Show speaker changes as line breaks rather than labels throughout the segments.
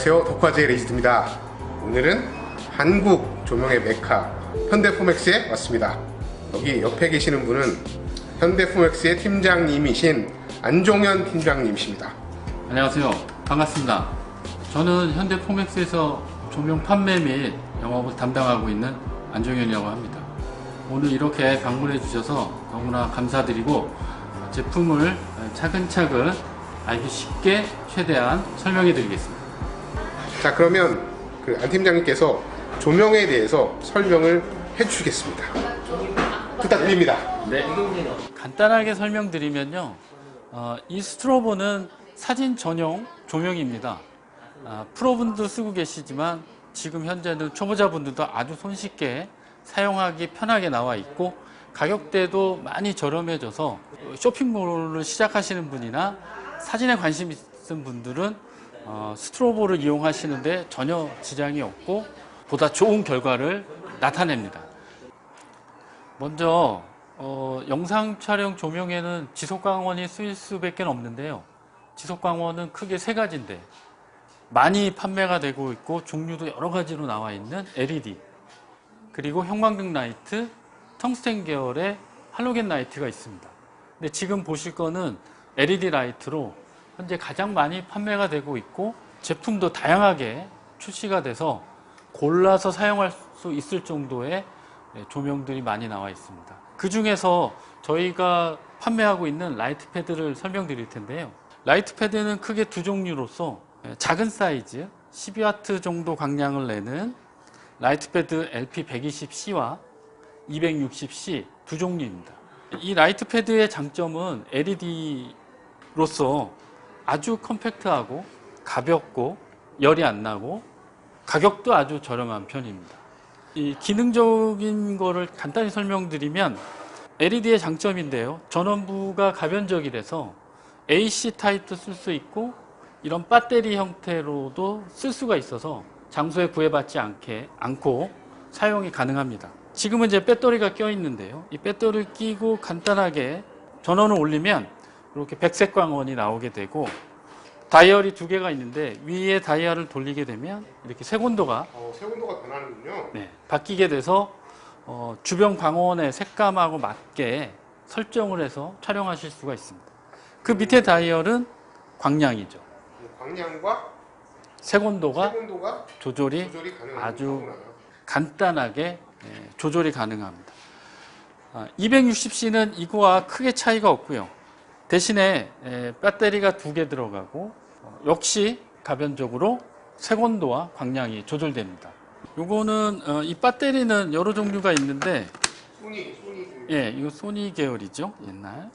안녕하세요. 덕화제 레이지드입니다. 오늘은 한국 조명의 메카 현대포맥스에 왔습니다. 여기 옆에 계시는 분은 현대포맥스의 팀장님이신 안종현 팀장님이십니다.
안녕하세요. 반갑습니다. 저는 현대포맥스에서 조명 판매 및 영업을 담당하고 있는 안종현이라고 합니다. 오늘 이렇게 방문해 주셔서 너무나 감사드리고 제품을 차근차근 알기 쉽게 최대한 설명해 드리겠습니다.
자, 그러면 그 안 팀장님께서 조명에 대해서 설명을 해주시겠습니다. 부탁드립니다.
네. 간단하게 설명드리면요. 어, 이 스트로보는 사진 전용 조명입니다. 아, 프로분도 쓰고 계시지만 지금 현재는 초보자분들도 아주 손쉽게 사용하기 편하게 나와 있고 가격대도 많이 저렴해져서 쇼핑몰을 시작하시는 분이나 사진에 관심 있는 분들은 어, 스트로보를 이용하시는데 전혀 지장이 없고 보다 좋은 결과를 나타냅니다. 먼저 어, 영상 촬영 조명에는 지속광원이 쓰일 수밖에 없는데요. 지속광원은 크게 세 가지인데 많이 판매가 되고 있고 종류도 여러 가지로 나와 있는 LED 그리고 형광등 라이트, 텅스텐 계열의 할로겐 라이트가 있습니다. 근데 지금 보실 거는 LED 라이트로 현재 가장 많이 판매가 되고 있고 제품도 다양하게 출시가 돼서 골라서 사용할 수 있을 정도의 네, 조명들이 많이 나와 있습니다. 그 중에서 저희가 판매하고 있는 라이트 패드를 설명드릴 텐데요. 라이트 패드는 크게 두 종류로서 예, 작은 사이즈 12와트 정도 광량을 내는 라이트 패드 LP120C와 260C 두 종류입니다. 이 라이트 패드의 장점은 LED로서 아주 컴팩트하고 가볍고 열이 안 나고 가격도 아주 저렴한 편입니다. 이 기능적인 거를 간단히 설명드리면 LED의 장점인데요. 전원부가 가변적이라서 AC 타입도 쓸 수 있고 이런 배터리 형태로도 쓸 수가 있어서 장소에 구애받지 않게 않고 사용이 가능합니다. 지금은 이제 배터리가 껴 있는데요. 이 배터리를 끼고 간단하게 전원을 올리면 이렇게 백색 광원이 나오게 되고 다이얼이 두 개가 있는데 위에 다이얼을 돌리게 되면 이렇게 색온도가
어, 색온도가 변하는군요.
네, 바뀌게 돼서 어, 주변 광원의 색감하고 맞게 설정을 해서 촬영하실 수가 있습니다. 그 밑에 다이얼은 광량이죠.
광량과
색온도가
색온도가
조절이
조절이
아주. 간단하게 예, 조절이 가능합니다. 260C는 이거와 크게 차이가 없고요. 대신에 예, 배터리가 두 개 들어가고 어, 역시 가변적으로 색온도와 광량이 조절됩니다. 요거는 어, 이 배터리는 여러 종류가 있는데
소니 소니 그
예, 이거 소니 계열이죠. 옛날.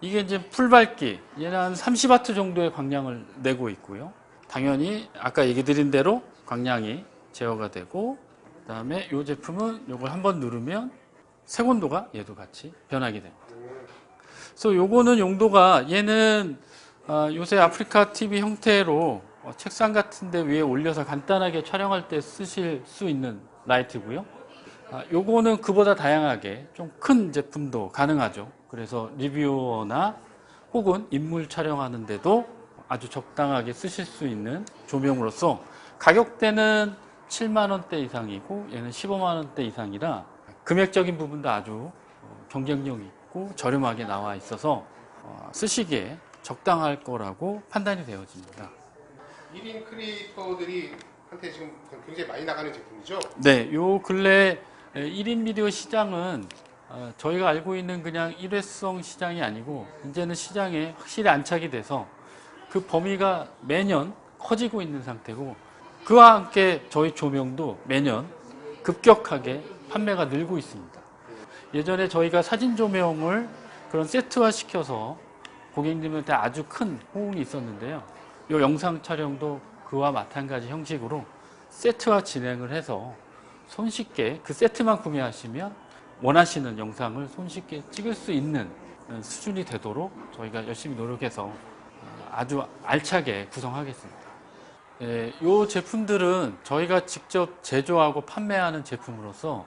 이게 이제 풀밝기. 얘는 한 30와트 정도의 광량을 내고 있고요. 당연히 아까 얘기 드린 대로 광량이 제어가 되고 그다음에 이 제품은 이걸 한번 누르면 색온도가 얘도 같이 변하게 됩니다. 그래서 요거는 용도가 얘는 아, 요새 아프리카 TV 형태로 어, 책상 같은 데 위에 올려서 간단하게 촬영할 때 쓰실 수 있는 라이트고요. 아, 요거는 그보다 다양하게 좀 큰 제품도 가능하죠. 그래서 리뷰어나 혹은 인물 촬영하는데도 아주 적당하게 쓰실 수 있는 조명으로서 가격대는 7만 원대 이상이고 얘는 15만 원대 이상이라 금액적인 부분도 아주 어, 경쟁력 있고 저렴하게 나와 있어서 어, 쓰시기에 적당할 거라고 판단이 되어집니다.
1인 크리에이터들이 한테 지금 굉장히 많이 나가는 제품이죠.
네, 요 근래 1인 미디어 시장은 어, 저희가 알고 있는 그냥 일회성 시장이 아니고 이제는 시장에 확실히 안착이 돼서 그 범위가 매년 커지고 있는 상태고 그와 함께 저희 조명도 매년 급격하게 판매가 늘고 있습니다. 예전에 저희가 사진 조명을 그런 세트화 시켜서 고객님한테 아주 큰 호응이 있었는데요. 이 영상 촬영도 그와 마찬가지 형식으로 세트화 진행을 해서 손쉽게 그 세트만 구매하시면 원하시는 영상을 손쉽게 찍을 수 있는 수준이 되도록 저희가 열심히 노력해서 아주 알차게 구성하겠습니다. 예, 이 제품들은 저희가 직접 제조하고 판매하는 제품으로서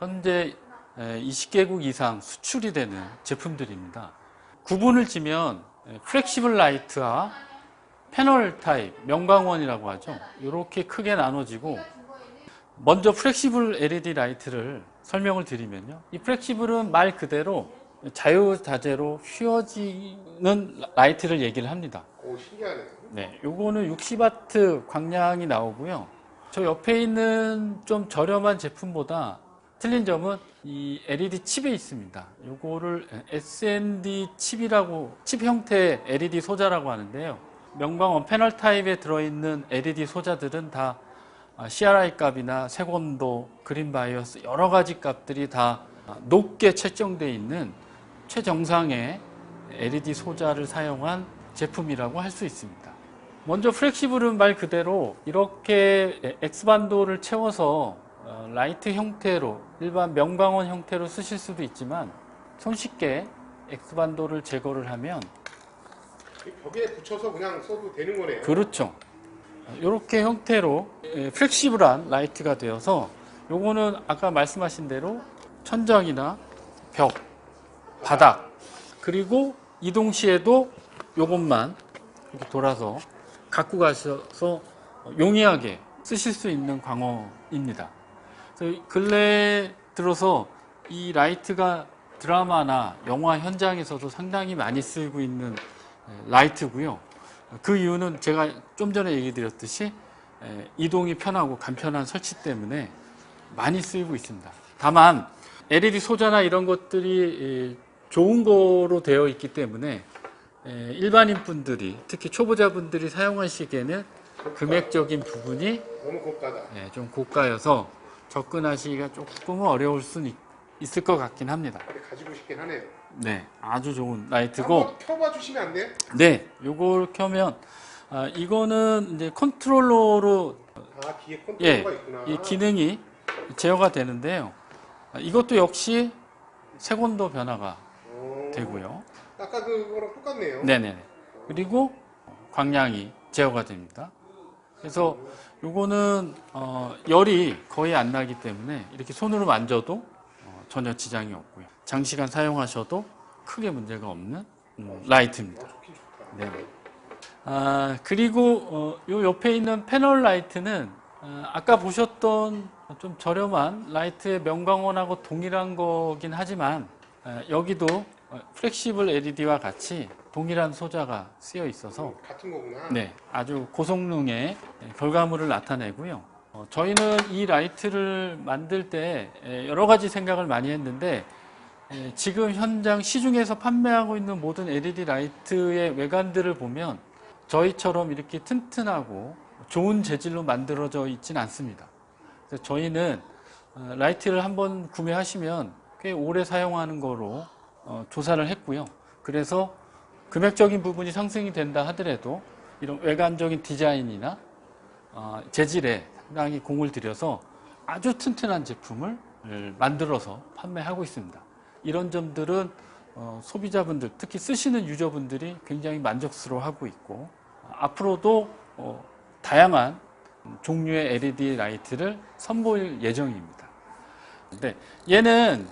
현재 20개국 이상 수출이 되는 제품들입니다. 구분을 지면 플렉시블 라이트와 패널 타입, 명광원이라고 하죠. 이렇게 크게 나눠지고 먼저 플렉시블 LED 라이트를 설명을 드리면요. 이 플렉시블은 말 그대로 자유자재로 휘어지는 라이트를 얘기를 합니다.
오 신기하네요.
네, 요거는 60와트 광량이 나오고요. 저 옆에 있는 좀 저렴한 제품보다 틀린 점은 이 LED 칩에 있습니다. 요거를 SND 칩이라고 칩 형태의 LED 소자라고 하는데요. 명광원 패널 타입에 들어있는 LED 소자들은 다 CRI 값이나 색온도, 그린 바이어스 여러 가지 값들이 다 높게 채정되어 있는 최정상의 LED 소자를 사용한 제품이라고 할 수 있습니다. 먼저 플렉시블은 말 그대로 이렇게 X반도를 채워서 어, 라이트 형태로 일반 명광원 형태로 쓰실 수도 있지만 손쉽게 X반도를 제거를 하면
이 벽에 붙여서 그냥 써도 되는 거네요.
그렇죠. 이렇게 형태로 예, 플렉시블한 라이트가 되어서 요거는 아까 말씀하신 대로 천장이나 벽, 바닥 그리고 이동 시에도 요것만 이렇게 돌아서 갖고 가셔서 용이하게 쓰실 수 있는 광어입니다. 근래 들어서 이 라이트가 드라마나 영화 현장에서도 상당히 많이 쓰이고 있는 예, 라이트고요. 그 이유는 제가 좀 전에 얘기 드렸듯이 에, 이동이 편하고 간편한 설치 때문에 많이 쓰이고 있습니다. 다만 LED 소자나 이런 것들이 에, 좋은 거로 되어 있기 때문에 에, 일반인 분들이 특히 초보자분들이 사용하시기에는 금액적인 부분이. 예, 좀 고가여서 접근하시기가 조금 어려울 수는 있- 있을 것 같긴 합니다.
근데 가지고 싶긴 하네요.
네, 아주 좋은 라이트고
한번 켜봐 주시면 안 돼요?
네, 요걸 켜면 아, 이거는 이제 컨트롤러로
아 뒤에
예,
컨트롤러가 있구나.
이 기능이 제어가 되는데요. 아, 이것도 역시 색온도 변화가
오,
되고요.
아까 그거랑 똑같네요.
네네. 그리고 광량이 제어가 됩니다. 그래서 요거는 어, 열이 거의 안 나기 때문에 이렇게 손으로 만져도 어, 전혀 지장이 없고요. 장시간 사용하셔도 크게 문제가 없는 음, 라이트입니다. 네. 아, 그리고 어, 요 옆에 있는 패널 라이트는 어, 아까 보셨던 좀 저렴한 라이트의 명광원하고 동일한 거긴 하지만 어, 여기도 어, 플렉시블 LED와 같이 동일한 소자가 쓰여 있어서
같은 거구나.
네, 아주 고성능의 결과물을 나타내고요. 어, 저희는 이 라이트를 만들 때 에, 여러 가지 생각을 많이 했는데 에, 지금 현장 시중에서 판매하고 있는 모든 LED 라이트의 외관들을 보면 저희처럼 이렇게 튼튼하고 좋은 재질로 만들어져 있지는 않습니다. 그래서 저희는 어, 라이트를 한번 구매하시면 꽤 오래 사용하는 거로 어, 조사를 했고요. 그래서 금액적인 부분이 상승이 된다 하더라도 이런 외관적인 디자인이나 어, 재질에 상당히 공을 들여서 아주 튼튼한 제품을 만들어서 판매하고 있습니다. 이런 점들은 어, 소비자분들, 특히 쓰시는 유저분들이 굉장히 만족스러워하고 있고 앞으로도 어, 다양한 종류의 LED 라이트를 선보일 예정입니다. 근데 얘는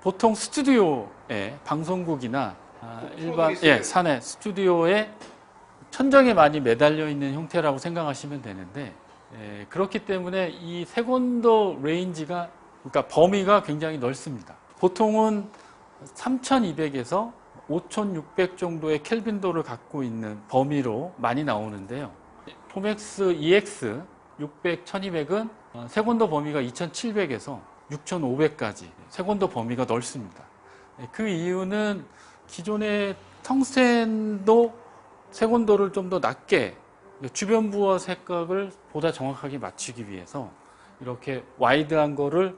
보통 스튜디오에 방송국이나 아, 일반
프로들이
예. 산에 스튜디오에 천정에 많이 매달려 있는 형태라고 생각하시면 되는데 예, 그렇기 때문에 이 색온도 레인지가 그러니까 범위가 굉장히 넓습니다. 보통은 3200에서 5600 정도의 켈빈도를 갖고 있는 범위로 많이 나오는데요. 포맥스 EX 600, 1200은 어, 색온도 범위가 2700에서 6500까지 색온도 범위가 넓습니다. 예, 그 이유는 기존의 텅스텐도 색온도를 좀 더 낮게 주변 부하 색각을 보다 정확하게 맞추기 위해서 이렇게 와이드한 거를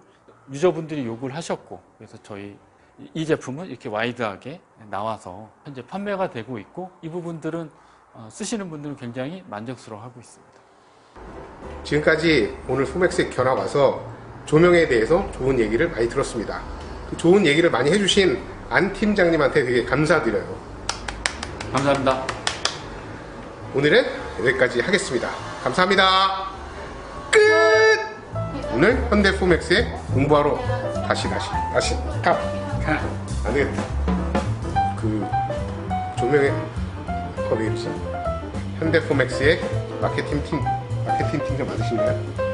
유저분들이 요구를 하셨고 그래서 저희 이- 이 제품은 이렇게 와이드하게 나와서 현재 판매가 되고 있고 이 부분들은 어, 쓰시는 분들은 굉장히 만족스러워하고 있습니다.
지금까지 오늘 소맥스에 견학 와서 조명에 대해서 좋은 얘기를 많이 들었습니다. 그 좋은 얘기를 많이 해주신 안 팀장님한테 되게 감사드려요.
감사합니다.
오늘은 여기까지 하겠습니다. 감사합니다. 끝! 오늘 현대 포맥스에 공부하러 다시 다시 다시 가. 안 되겠다. 그 조명에 거기 있지. 현대포맥스의 마케팅 팀 마케팅 팀장 맞으신가요?